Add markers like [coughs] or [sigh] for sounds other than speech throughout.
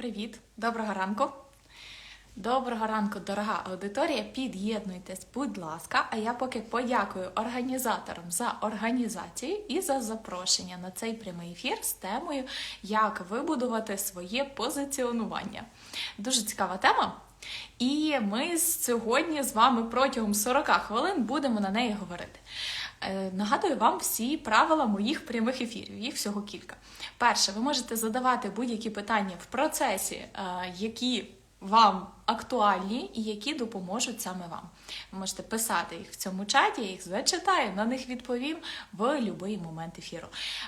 Привіт, доброго ранку. Доброго ранку, дорога аудиторія. Під'єднуйтесь, будь ласка. А я поки подякую організаторам за організацію і за запрошення на цей прямий ефір з темою Як вибудувати своє позиціонування. Дуже цікава тема. І ми сьогодні з вами протягом 40 хвилин будемо на неї говорити. Е, Нагадую вам всі правила моїх прямих ефірів. Їх всього кілька. Перше, ви можете задавати будь-які питання в процесі, е, які вам актуальні і які допоможуть саме вам. Ви можете писати їх в цьому чаті, я їх зачитаю, на них відповім в будь-який момент ефіру.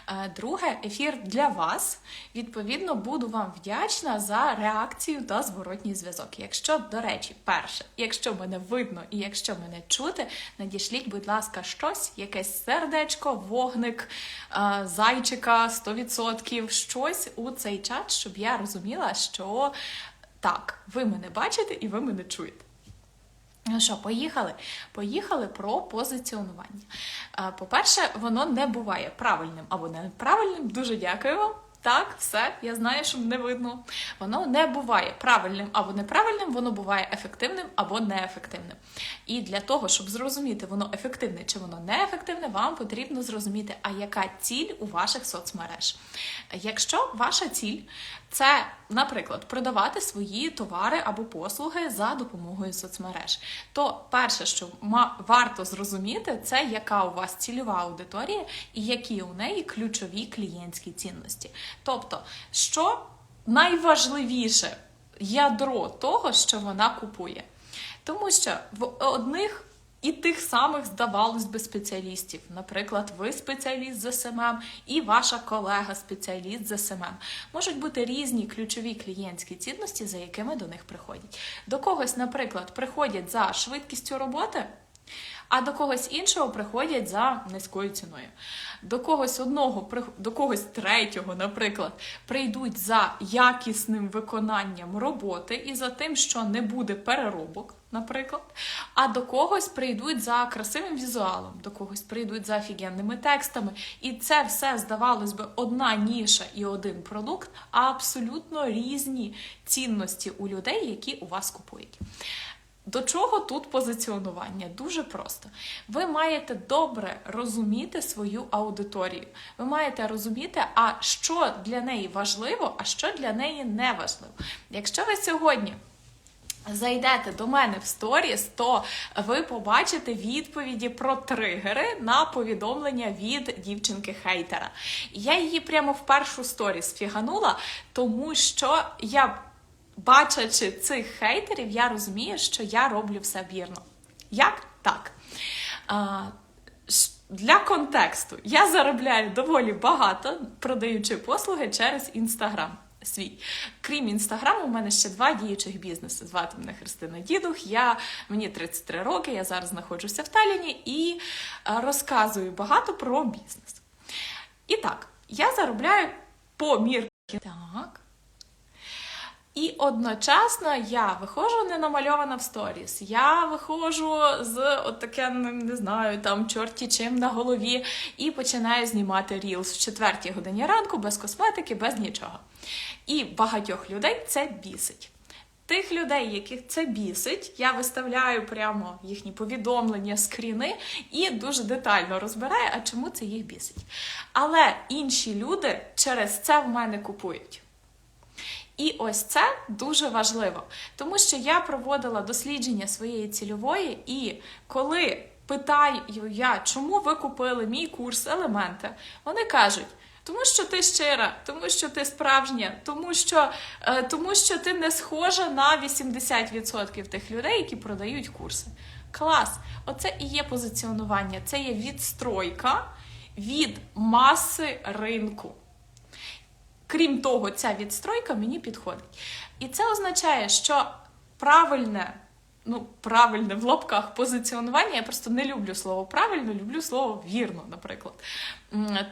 Е, Друге, ефір для вас. Відповідно, буду вам вдячна за реакцію та зворотній зв'язок. Якщо, до речі, перше, якщо мене видно і якщо мене чути, надішліть, будь ласка, щось, якесь сердечко, вогник, е, зайчика 100%, щось у цей чат, щоб я розуміла, що так, ви мене бачите і ви мене чуєте. Ну що, поїхали? Поїхали про позиціонування. Е, По-перше, воно не буває правильним або неправильним. Дуже дякую вам. Так, все, я знаю, що не видно. Воно не буває правильним або неправильним, воно буває ефективним або неефективним. І для того, щоб зрозуміти, воно ефективне чи воно неефективне, вам потрібно зрозуміти, а яка ціль у ваших соцмереж. Якщо ваша ціль це, наприклад, продавати свої товари або послуги за допомогою соцмереж, то перше, що варто зрозуміти, це яка у вас цільова аудиторія і які у неї ключові клієнтські цінності. Тобто, що найважливіше ядро того, що вона купує. Тому що в одних і тих самих, здавалось би, спеціалістів. Наприклад, ви спеціаліст з СММ і ваша колега спеціаліст з СММ. Можуть бути різні ключові клієнтські цінності, за якими до них приходять. До когось, наприклад, приходять за швидкістю роботи. А до когось іншого приходять за низькою ціною. До когось одного, до когось третього, наприклад, прийдуть за якісним виконанням роботи і за тим, що не буде переробок, наприклад. А до когось прийдуть за красивим візуалом, до когось прийдуть за офігенними текстами. І це все, здавалось би, одна ніша і один продукт, а абсолютно різні цінності у людей, які у вас купують. До чого тут позиціонування? Дуже просто. Ви маєте добре розуміти свою аудиторію. Ви маєте розуміти, а що для неї важливо, а що для неї не важливо. Якщо ви сьогодні зайдете до мене в сторіс, то ви побачите відповіді про тригери на повідомлення від дівчинки-хейтера. Я її прямо в першу сторіс фіганула, тому що я бачачи цих хейтерів, я розумію, що я роблю все вірно. Як? Так. А, для контексту я заробляю доволі багато, продаючи послуги через інстаграм. Свій. Крім інстаграму, у мене ще два діючих бізнеси. Звати мене Христина Дідух. Я, мені 33 роки, я зараз знаходжуся в Талліні і е, розказую багато про бізнес. І так, я заробляю по мірки. Так. І одночасно я виходжу не намальована в сторіс. Я виходжу з от таке, ну, не знаю, там чорті чим на голові, і починаю знімати рілс в четвертій годині ранку, без косметики, без нічого. І багатьох людей це бісить. Тих людей, яких це бісить, я виставляю прямо їхні повідомлення, скріни і дуже детально розбираю, а чому це їх бісить. Але інші люди через це в мене купують. І ось це дуже важливо, тому що я проводила дослідження своєї цільової, і коли питаю я, чому ви купили мій курс елементи, вони кажуть. Тому що ти щира, тому що ти справжня, тому що, е, тому що ти не схожа на 80% тих людей, які продають курси. Клас! Оце і є позиціонування, це є відстройка від маси ринку. Крім того, ця відстройка мені підходить. І це означає, що правильне ну, правильне в лапках позиціонування. Я просто не люблю слово правильно, люблю слово вірно, наприклад.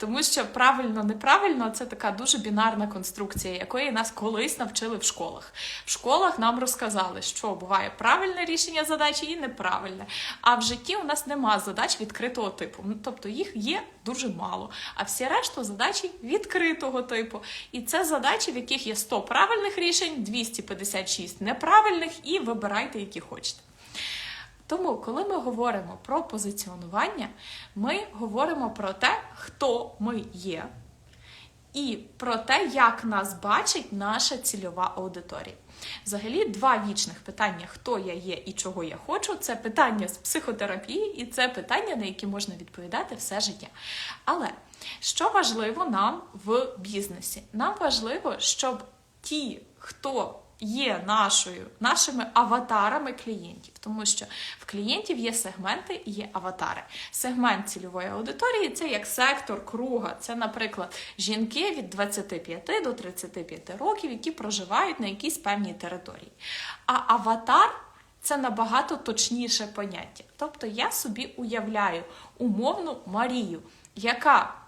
Тому що правильно, неправильно це така дуже бінарна конструкція, якої нас колись навчили в школах. В школах нам розказали, що буває правильне рішення задачі і неправильне. А в житті у нас нема задач відкритого типу. Ну, Тобто їх є дуже мало. А всі решту задачі відкритого типу. І це задачі, в яких є 100 правильних рішень, 256 неправильних, і вибирайте, які хочете. Тому, коли ми говоримо про позиціонування, ми говоримо про те, хто ми є, і про те, як нас бачить наша цільова аудиторія. Взагалі, два вічних питання: хто я є і чого я хочу, це питання з психотерапії, і це питання, на які можна відповідати все життя. Але що важливо нам в бізнесі? Нам важливо, щоб ті, хто є нашою, нашими аватарами клієнтів, тому що в клієнтів є сегменти і є аватари. Сегмент цільової аудиторії це як сектор круга. Це, наприклад, жінки від 25 до 35 років, які проживають на якійсь певній території. А аватар це набагато точніше поняття. Тобто я собі уявляю умовну Марію, яка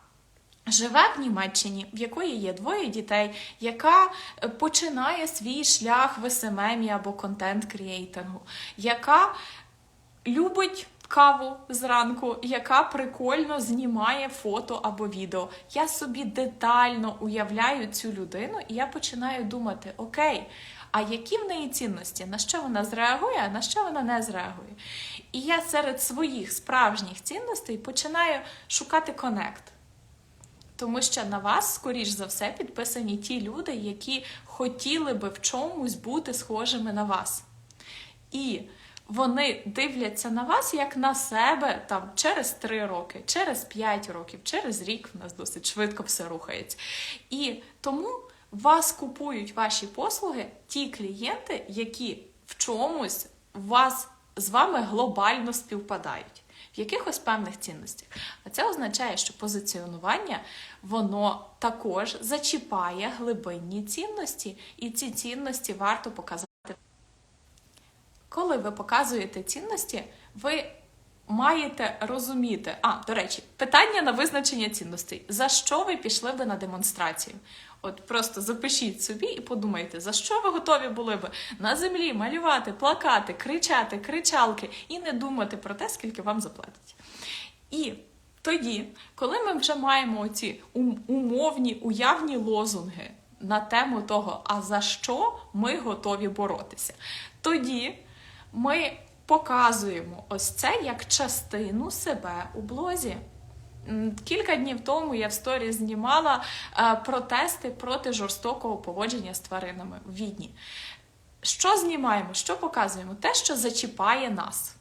живе в Німеччині, в якої є двоє дітей, яка е, починає свій шлях в СММі або контент-кріейтингу, яка любить каву зранку, яка прикольно знімає фото або відео. Я собі детально уявляю цю людину, і я починаю думати: окей. А які в неї цінності? На що вона зреагує, а на що вона не зреагує? І я серед своїх справжніх цінностей починаю шукати конект. Тому що на вас, скоріш за все, підписані ті люди, які хотіли би в чомусь бути схожими на вас. І вони дивляться на вас як на себе там через 3 роки, через 5 років, через рік в нас досить швидко все рухається. І тому вас купують ваші послуги ті клієнти, які в чомусь вас з вами глобально співпадають в якихось певних цінностях. А це означає, що позиціонування воно також зачіпає глибинні цінності, і ці цінності варто показати. Коли ви показуєте цінності, ви маєте розуміти. А, до речі, питання на визначення цінностей. За що ви пішли би на демонстрацію? От просто запишіть собі і подумайте, за що ви готові були би на землі малювати, плакати, кричати, кричалки і не думати про те, скільки вам заплатять. І тоді, коли ми вже маємо оці умовні уявні лозунги на тему того, а за що ми готові боротися, тоді ми показуємо ось це як частину себе у блозі. Кілька днів тому я в сторі знімала е, протести проти жорстокого поводження з тваринами в Відні. Що знімаємо? Що показуємо? Те, що зачіпає нас.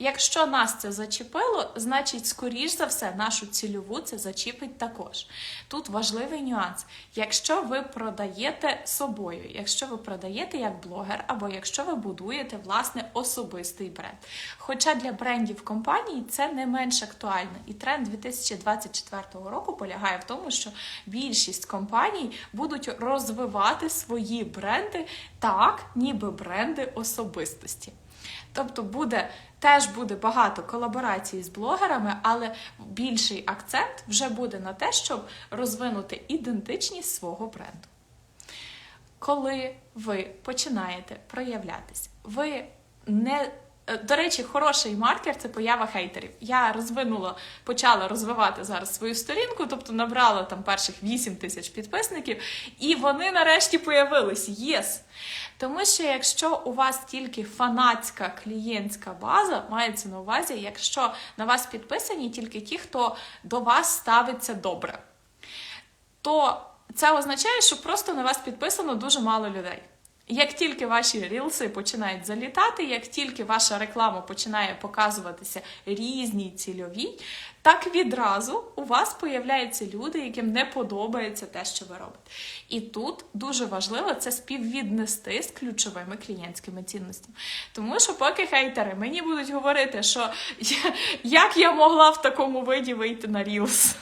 Якщо нас це зачепило, значить, скоріш за все, нашу цільову це зачіпить також. Тут важливий нюанс. Якщо ви продаєте собою, якщо ви продаєте як блогер, або якщо ви будуєте власне особистий бренд. Хоча для брендів компаній це не менш актуально. І тренд 2024 року полягає в тому, що більшість компаній будуть розвивати свої бренди так, ніби бренди особистості. Тобто буде теж буде багато колаборацій з блогерами, але більший акцент вже буде на те, щоб розвинути ідентичність свого бренду. Коли ви починаєте проявлятись, ви не до речі, хороший маркер це поява хейтерів. Я розвинула, почала розвивати зараз свою сторінку, тобто набрала там перших 8 тисяч підписників, і вони нарешті появились. Єс! Тому що якщо у вас тільки фанатська клієнтська база, мається на увазі, якщо на вас підписані тільки ті, хто до вас ставиться добре, то це означає, що просто на вас підписано дуже мало людей. Як тільки ваші рілси починають залітати, як тільки ваша реклама починає показуватися різній цільовій, так відразу у вас появляються люди, яким не подобається те, що ви робите. І тут дуже важливо це співвіднести з ключовими клієнтськими цінностями. Тому що, поки хейтери мені будуть говорити, що як я могла в такому виді вийти на Reels,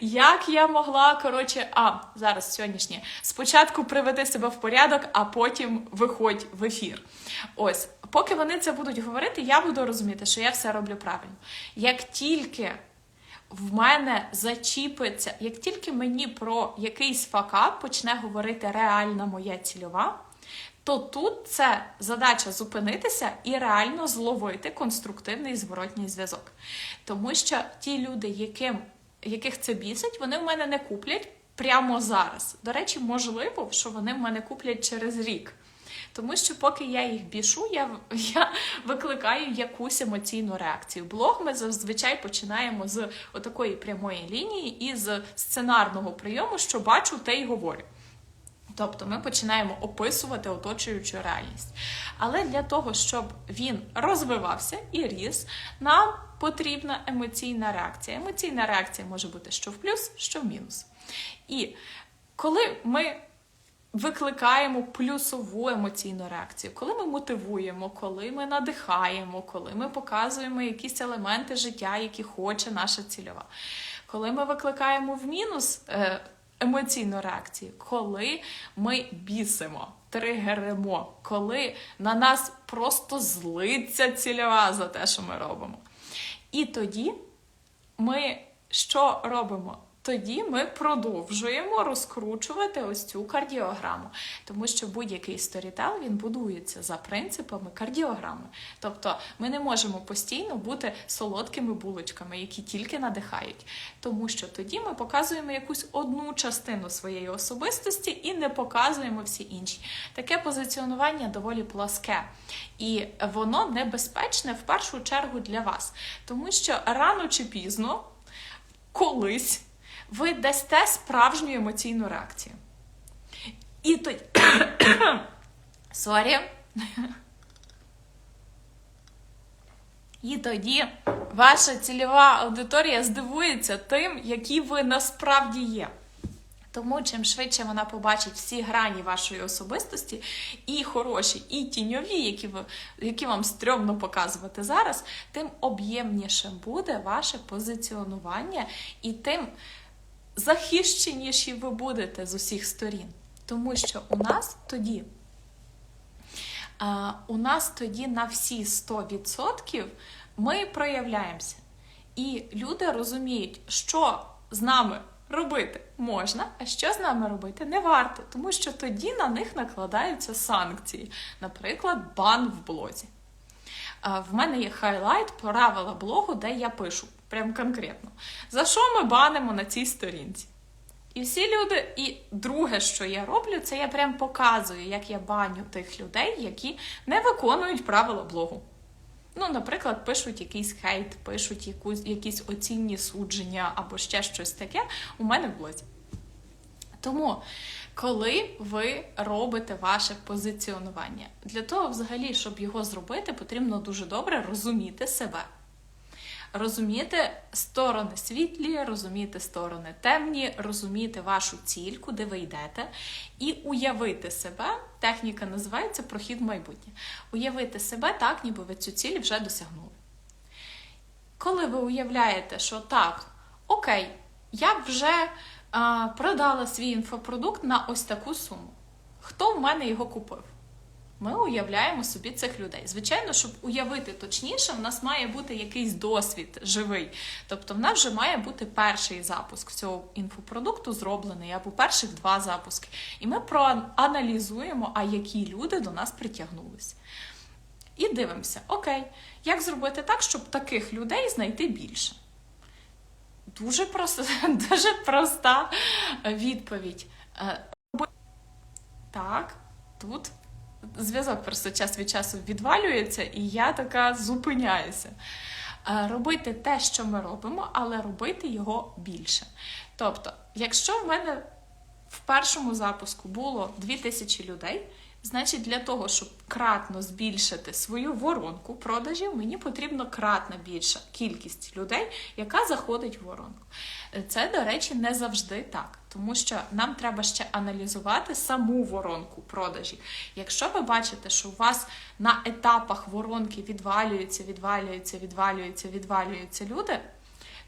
як я могла, коротше, а зараз сьогоднішнє, спочатку приведи себе в порядок, а потім виходь в ефір. Ось, поки вони це будуть говорити, я буду розуміти, що я все роблю правильно. Як тільки в мене зачіпиться, як тільки мені про якийсь факап почне говорити реальна моя цільова, то тут це задача зупинитися і реально зловити конструктивний зворотній зв'язок. Тому що ті люди, яким, яких це бісить, вони в мене не куплять прямо зараз. До речі, можливо, що вони в мене куплять через рік. Тому що поки я їх бішу, я, [laughs] я викликаю якусь емоційну реакцію. Блог ми зазвичай починаємо з отакої прямої лінії і з сценарного прийому, що бачу, те й говорю. Тобто ми починаємо описувати оточуючу реальність. Але для того, щоб він розвивався і ріс, нам потрібна емоційна реакція. Емоційна реакція може бути що в плюс, що в мінус. І коли ми викликаємо плюсову емоційну реакцію, коли ми мотивуємо, коли ми надихаємо, коли ми показуємо якісь елементи життя, які хоче наша цільова, коли ми викликаємо в мінус. е, емоційну реакцію, коли ми бісимо, тригеримо, коли на нас просто злиться цільова за те, що ми робимо. І тоді ми що робимо? Тоді ми продовжуємо розкручувати ось цю кардіограму, тому що будь-який сторітел він будується за принципами кардіограми. Тобто ми не можемо постійно бути солодкими булочками, які тільки надихають, тому що тоді ми показуємо якусь одну частину своєї особистості і не показуємо всі інші. Таке позиціонування доволі пласке, і воно небезпечне в першу чергу для вас, тому що рано чи пізно колись ви дасте справжню емоційну реакцію. І тоді. [coughs] Сорі. І тоді ваша цільова аудиторія здивується тим, які ви насправді є. Тому чим швидше вона побачить всі грані вашої особистості, і хороші, і тіньові, які ви, які вам стрьомно показувати зараз, тим об'ємніше буде ваше позиціонування, і тим захищеніші ви будете з усіх сторін. Тому що у нас тоді. У нас тоді на всі 100% ми проявляємося. І люди розуміють, що з нами робити можна, а що з нами робити не варто, тому що тоді на них накладаються санкції, наприклад, бан в блозі. В мене є хайлайт правила блогу, де я пишу прям конкретно, за що ми банимо на цій сторінці. І всі люди, і друге, що я роблю, це я прям показую, як я баню тих людей, які не виконують правила блогу. Ну, наприклад, пишуть якийсь хейт, пишуть якусь, якісь оцінні судження або ще щось таке у мене в блозі. Тому, коли ви робите ваше позиціонування, для того, взагалі, щоб його зробити, потрібно дуже добре розуміти себе розуміти сторони світлі, розуміти сторони темні, розуміти вашу ціль, куди ви йдете, і уявити себе. Техніка називається прохід в майбутнє. Уявити себе так, ніби ви цю ціль вже досягнули. Коли ви уявляєте, що так, окей, я вже а, продала свій інфопродукт на ось таку суму. Хто в мене його купив? Ми уявляємо собі цих людей. Звичайно, щоб уявити точніше, в нас має бути якийсь досвід живий. Тобто, в нас вже має бути перший запуск цього інфопродукту зроблений, або перших два запуски. І ми проаналізуємо, а які люди до нас притягнулися. І дивимося, окей, як зробити так, щоб таких людей знайти більше? Дуже проста, [laughs] дуже проста відповідь. Е, так, тут зв'язок просто час від часу відвалюється, і я така зупиняюся. Е, робити те, що ми робимо, але робити його більше. Тобто, якщо в мене в першому запуску було 2000 людей, значить для того, щоб кратно збільшити свою воронку продажів, мені потрібно кратно більша кількість людей, яка заходить в воронку. Це, до речі, не завжди так, тому що нам треба ще аналізувати саму воронку продажів. Якщо ви бачите, що у вас на етапах воронки відвалюються, відвалюються, відвалюються, відвалюються люди.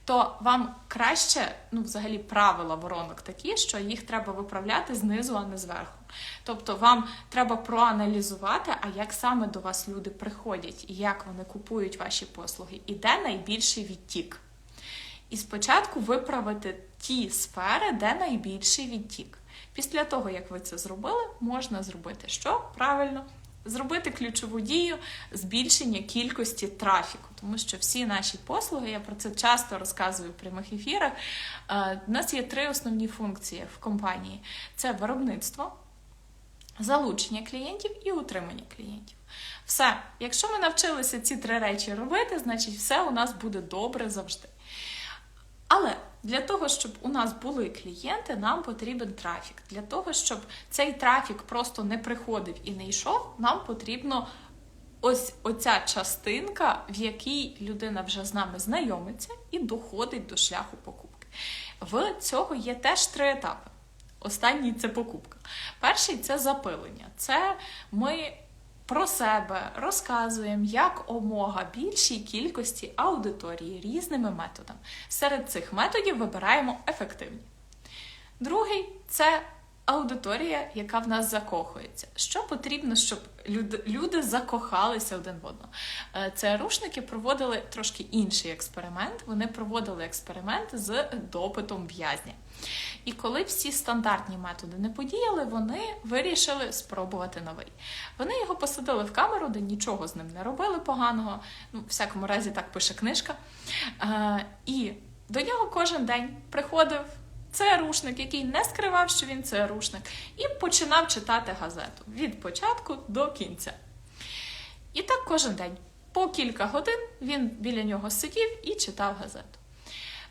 То вам краще, ну, взагалі, правила воронок такі, що їх треба виправляти знизу, а не зверху. Тобто вам треба проаналізувати, а як саме до вас люди приходять, і як вони купують ваші послуги, і де найбільший відтік. І спочатку виправити ті сфери, де найбільший відтік. Після того, як ви це зробили, можна зробити що? Правильно, зробити ключову дію збільшення кількості трафіку, тому що всі наші послуги, я про це часто розказую в прямих ефірах. е, У нас є три основні функції в компанії: це виробництво, залучення клієнтів і утримання клієнтів. Все, якщо ми навчилися ці три речі робити, значить все у нас буде добре завжди. Але для того, щоб у нас були клієнти, нам потрібен трафік. Для того, щоб цей трафік просто не приходив і не йшов, нам потрібно ось оця частинка, в якій людина вже з нами знайомиться і доходить до шляху покупки. В цього є теж три етапи. Останній це покупка. Перший це запилення. Це ми про себе розказуємо як омога більшій кількості аудиторії різними методами. Серед цих методів вибираємо ефективні. Другий це аудиторія, яка в нас закохується. Що потрібно, щоб люди, люди закохалися один в одного? Е, Це рушники проводили трошки інший експеримент. Вони проводили експеримент з допитом в'язня. І коли всі стандартні методи не подіяли, вони вирішили спробувати новий. Вони його посадили в камеру, де нічого з ним не робили поганого. Ну, в всякому разі, так пише книжка. Е, і до нього кожен день приходив ЦРУшник, який не скривав, що він ЦРУшник, і починав читати газету від початку до кінця. І так кожен день. По кілька годин він біля нього сидів і читав газету.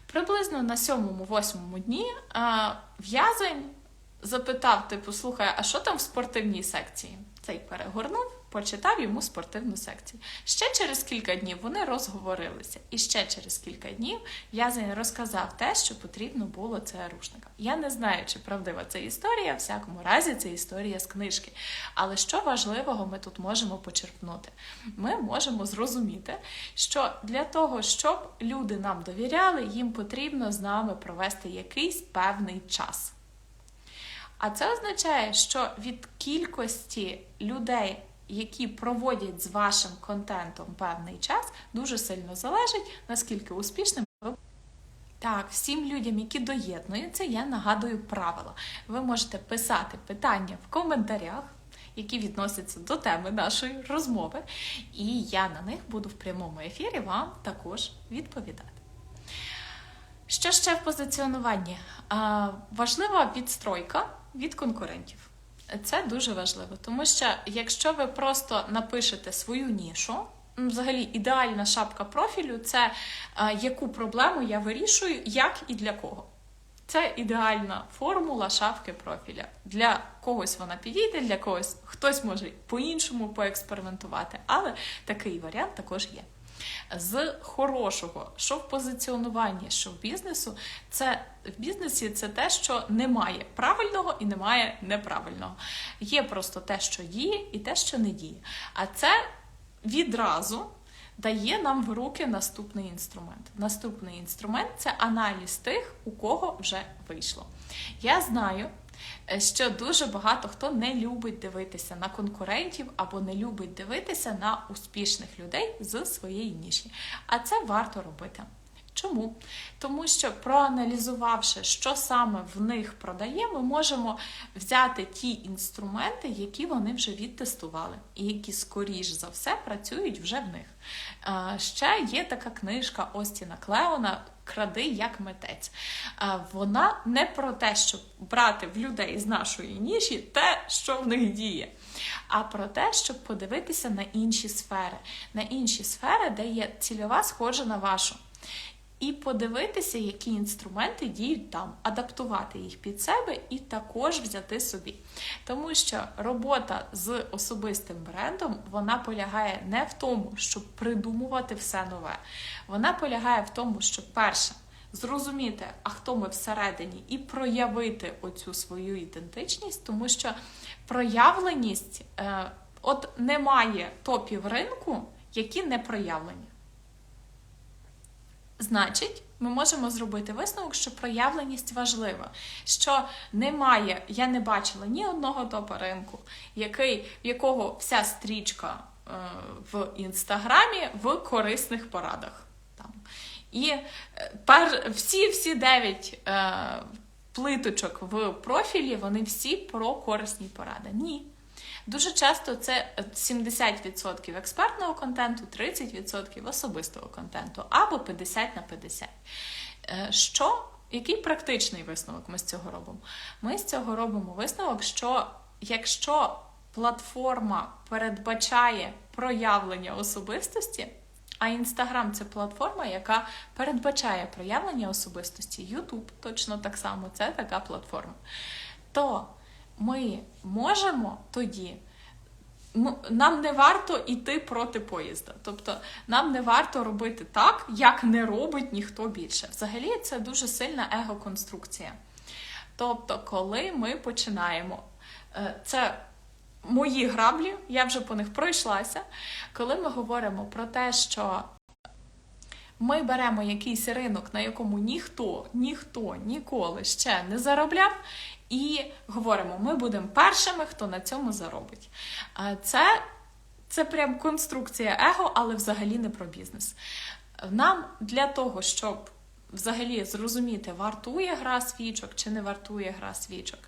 Приблизно на сьомому-восьмому дні в'язень запитав: типу, слухай, а що там в спортивній секції? Цей перегорнув, почитав йому спортивну секцію. Ще через кілька днів вони розговорилися. І ще через кілька днів в'язень розказав те, що потрібно було це рушникам. Я не знаю, чи правдива ця історія, в всякому разі, це історія з книжки. Але що важливого ми тут можемо почерпнути? Ми можемо зрозуміти, що для того, щоб люди нам довіряли, їм потрібно з нами провести якийсь певний час. А це означає, що від кількості людей, які проводять з вашим контентом певний час, дуже сильно залежить, наскільки успішним ви. Так, всім людям, які доєднуються, я нагадую правила. Ви можете писати питання в коментарях, які відносяться до теми нашої розмови, і я на них буду в прямому ефірі вам також відповідати. Що ще в позиціонуванні? Важлива відстройка від конкурентів. Це дуже важливо, тому що якщо ви просто напишете свою нішу, взагалі ідеальна шапка профілю це яку проблему я вирішую, як і для кого. Це ідеальна формула шапки профіля. Для когось вона підійде, для когось хтось може по-іншому поекспериментувати, але такий варіант також є. З хорошого, що в позиціонуванні, що в бізнесу, це в бізнесі це те, що немає правильного і немає неправильного. Є просто те, що діє, і те, що не діє. А це відразу дає нам в руки наступний інструмент. Наступний інструмент це аналіз тих, у кого вже вийшло. Я знаю, що дуже багато хто не любить дивитися на конкурентів або не любить дивитися на успішних людей з своєї ніші. А це варто робити. Чому? Тому що проаналізувавши, що саме в них продає, ми можемо взяти ті інструменти, які вони вже відтестували, і які, скоріш за все, працюють вже в них. Е, Ще є така книжка Остіна Клеона Кради як митець. Е, Вона не про те, щоб брати в людей з нашої ніші те, що в них діє. А про те, щоб подивитися на інші сфери, на інші сфери, де є цільова схожа на вашу. І подивитися, які інструменти діють там, адаптувати їх під себе і також взяти собі. Тому що робота з особистим брендом вона полягає не в тому, щоб придумувати все нове. Вона полягає в тому, щоб перше. Зрозуміти, а хто ми всередині, і проявити оцю свою ідентичність, тому що проявленість, е, от немає топів ринку, які не проявлені. Значить, ми можемо зробити висновок, що проявленість важлива, що немає, я не бачила ні одного топа ринку, який, в якого вся стрічка е, в інстаграмі в корисних порадах. Там. І е, пер, всі всі дев'ять е, плиточок в профілі, вони всі про корисні поради. Ні. Дуже часто це 70% експертного контенту, 30% особистого контенту або 50 на 50. Е, що? Який практичний висновок ми з цього робимо? Ми з цього робимо висновок, що якщо платформа передбачає проявлення особистості, а Інстаграм це платформа, яка передбачає проявлення особистості, Ютуб точно так само, це така платформа. То ми можемо тоді. Нам не варто йти проти поїзда. Тобто нам не варто робити так, як не робить ніхто більше. Взагалі, це дуже сильна егоконструкція. Тобто, коли ми починаємо, е, це мої граблі, я вже по них пройшлася. Коли ми говоримо про те, що ми беремо якийсь ринок, на якому ніхто, ніхто ніколи ще не заробляв, і говоримо, ми будемо першими, хто на цьому заробить. Це це прям конструкція его, але взагалі не про бізнес. Нам для того, щоб взагалі зрозуміти, вартує гра свічок чи не вартує гра свічок,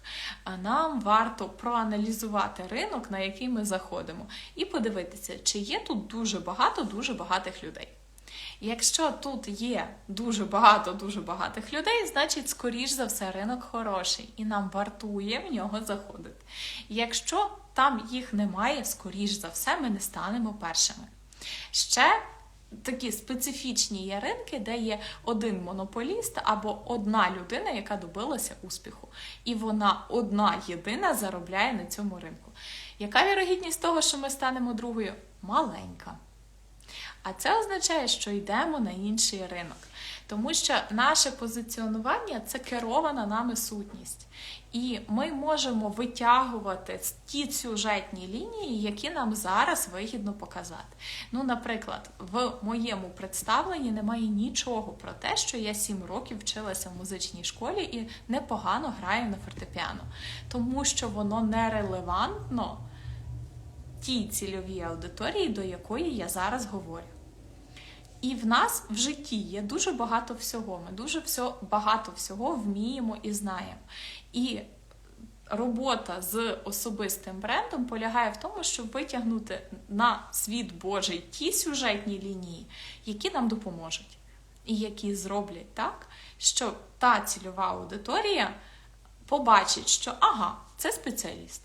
нам варто проаналізувати ринок, на який ми заходимо, і подивитися, чи є тут дуже багато дуже багатих людей. Якщо тут є дуже багато-дуже багатих людей, значить, скоріш за все, ринок хороший і нам вартує в нього заходити. Якщо там їх немає, скоріш за все, ми не станемо першими. Ще такі специфічні є ринки, де є один монополіст або одна людина, яка добилася успіху. І вона одна єдина заробляє на цьому ринку. Яка вірогідність того, що ми станемо другою? Маленька. А це означає, що йдемо на інший ринок. Тому що наше позиціонування це керована нами сутність. І ми можемо витягувати ті сюжетні лінії, які нам зараз вигідно показати. Ну, наприклад, в моєму представленні немає нічого про те, що я сім років вчилася в музичній школі і непогано граю на фортепіано, тому що воно нерелевантно тій цільовій аудиторії, до якої я зараз говорю. І в нас в житті є дуже багато всього. Ми дуже все, багато всього вміємо і знаємо. І робота з особистим брендом полягає в тому, щоб витягнути на світ Божий ті сюжетні лінії, які нам допоможуть, і які зроблять так, що та цільова аудиторія побачить, що ага, це спеціаліст.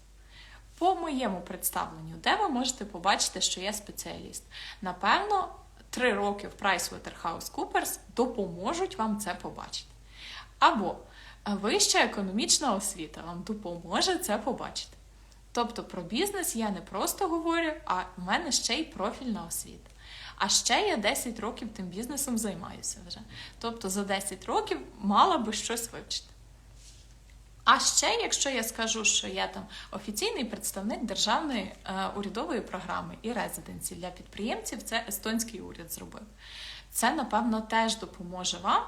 По моєму представленню, де ви можете побачити, що я спеціаліст? Напевно, три роки в PricewaterhouseCoopers допоможуть вам це побачити. Або вища економічна освіта вам допоможе це побачити. Тобто про бізнес я не просто говорю, а в мене ще й профільна освіта. А ще я 10 років тим бізнесом займаюся вже. Тобто за 10 років мала би щось вивчити. А ще, якщо я скажу, що я там офіційний представник державної е, урядової програми і резиденції для підприємців, це естонський уряд зробив. Це, напевно, теж допоможе вам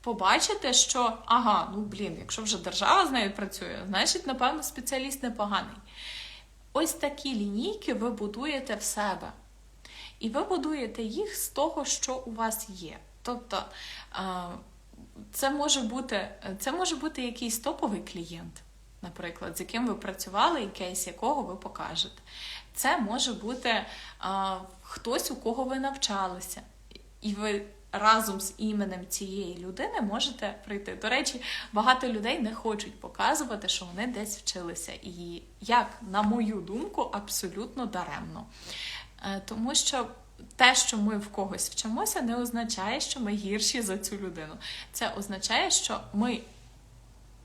побачити, що ага, ну блін, якщо вже держава з нею працює, значить, напевно, спеціаліст непоганий. Ось такі лінійки ви будуєте в себе. І ви будуєте їх з того, що у вас є. Тобто. Е, це може бути це може бути якийсь топовий клієнт, наприклад, з яким ви працювали, і кейс якого ви покажете. Це може бути а, хтось, у кого ви навчалися, і ви разом з іменем цієї людини можете прийти. До речі, багато людей не хочуть показувати, що вони десь вчилися. І як, на мою думку, абсолютно даремно. Е, тому що те, що ми в когось вчимося, не означає, що ми гірші за цю людину. Це означає, що ми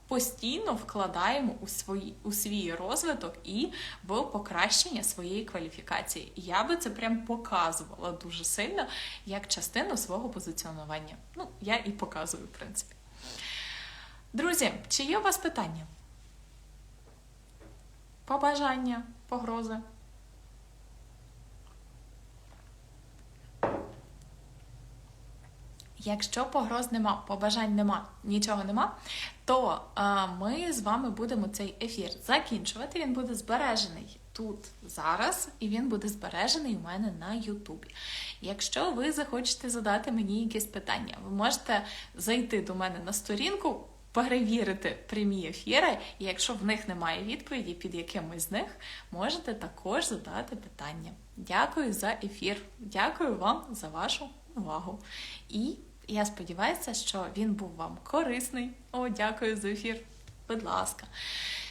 постійно вкладаємо у свої, у свій розвиток і в покращення своєї кваліфікації. І я би це прям показувала дуже сильно як частину свого позиціонування. Ну, я і показую, в принципі. Друзі, чи є у вас питання? Побажання, погрози? Якщо погроз нема, побажань нема, нічого нема, то а, ми з вами будемо цей ефір закінчувати. Він буде збережений тут зараз, і він буде збережений у мене на Ютубі. Якщо ви захочете задати мені якісь питання, ви можете зайти до мене на сторінку. Перевірити прямі ефіри, і якщо в них немає відповіді під якимось з них, можете також задати питання. Дякую за ефір. Дякую вам за вашу увагу. І я сподіваюся, що він був вам корисний. О, дякую за ефір. Будь ласка.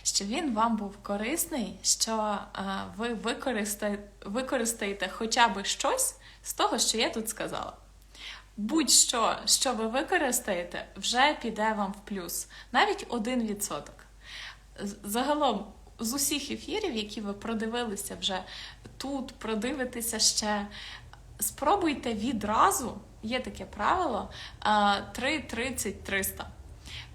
Що він вам був корисний, що е, ви використаєте, використаєте хоча б щось з того, що я тут сказала. Будь-що, що ви використаєте, вже піде вам в плюс. Навіть 1%. Загалом, з усіх ефірів, які ви продивилися вже тут, продивитеся ще, спробуйте відразу, є таке правило, 3, 30, 300.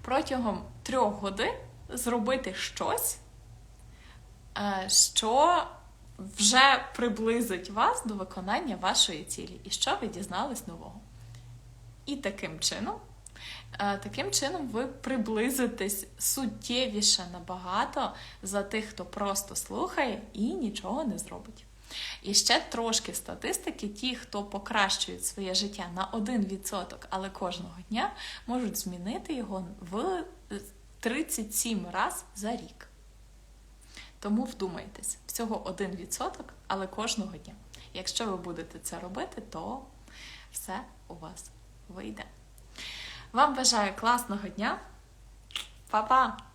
Протягом трьох годин зробити щось, е, що вже приблизить вас до виконання вашої цілі, і що ви дізнались нового. І таким чином, е, таким чином ви приблизитесь суттєвіше набагато за тих, хто просто слухає і нічого не зробить. І ще трошки статистики: ті, хто покращують своє життя на 1%, але кожного дня можуть змінити його в 37 раз за рік. Тому вдумайтесь, всього 1%, але кожного дня. Якщо ви будете це робити, то все у вас вийде. Вам бажаю класного дня. Па-па!